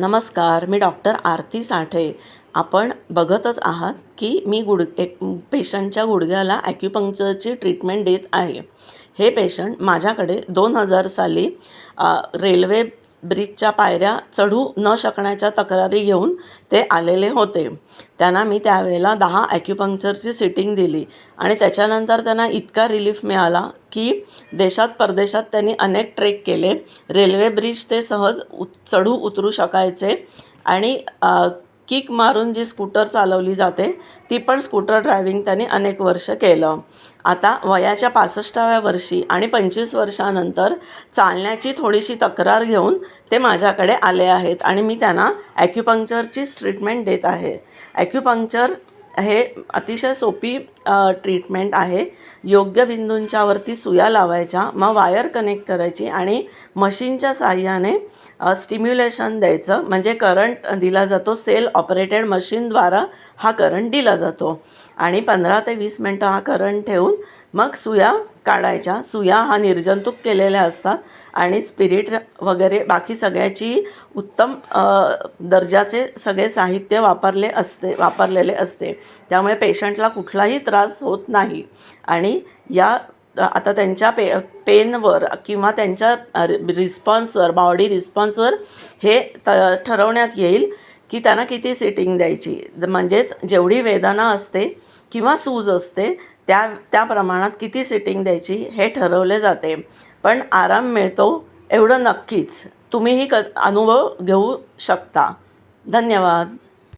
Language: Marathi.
नमस्कार मी डॉक्टर आरती साठे. आपण बघतच आहात की मी गुड एक पेशंटच्या गुडघ्याला ॲक्युपंक्चरची ट्रीटमेंट देत आहे. हे पेशंट माझ्याकडे दोन हजार साली रेल्वे ब्रिजच्या पायऱ्या चढू न शकण्याच्या तक्रारी घेऊन ते आलेले होते. त्यांना मी त्यावेळेला दहा ॲक्युपंक्चरची सिटिंग दिली आणि त्याच्यानंतर त्यांना इतका रिलीफ मिळाला की देशात परदेशात त्यांनी अनेक ट्रेक केले. रेल्वे ब्रिज ते सहज उत चढू उतरू शकायचे आणि किक मारून जी स्कूटर चालवली जाते ती पण स्कूटर ड्रायव्हिंग त्यांनी अनेक वर्ष केलं. आता वयाच्या पासष्टाव्या वर्षी आणि पंचवीस वर्षानंतर चालण्याची थोडीशी तक्रार घेऊन ते माझ्याकडे आले आहेत आणि मी त्यांना ॲक्युपंक्चरचीच ट्रीटमेंट देत आहे. ॲक्युपंक्चर हे अतिशय सोपी ट्रीटमेंट आहे. योग्य बिंदूंच्यावरती सुया लावायच्या मग वायर कनेक्ट करायची आणि मशीनच्या साह्याने स्टिम्युलेशन द्यायचं. म्हणजे करंट दिला जातो सेल ऑपरेटेड मशीनद्वारा हा करंट दिला जातो. आणि पंधरा ते वीस मिनटं हा करंट ठेवून मग सुया काढायच्या. सुया हा निर्जंतुक केलेल्या असतात आणि स्पिरिट वगैरे बाकी सगळ्याची उत्तम दर्जाचे सगळे साहित्य वापरले असते वापरलेले असते. त्यामुळे पेशंटला कुठलाही त्रास होत नाही. आणि या आता त्यांच्या पे पेनवर किंवा त्यांच्या रिस्पॉन्सवर बॉडी रिस्पॉन्सवर हे त ठरवण्यात येईल की त्यांना किती सिटिंग द्यायची. ज- म्हणजेच जेवढी वेदना असते किंवा सूज असते त्या त्या प्रमाणात किती सिटिंग द्यायची हे ठरवले जाते. पण आराम मिळतो एवढं नक्कीच. तुम्हीही क अनुभव घेऊ शकता. धन्यवाद.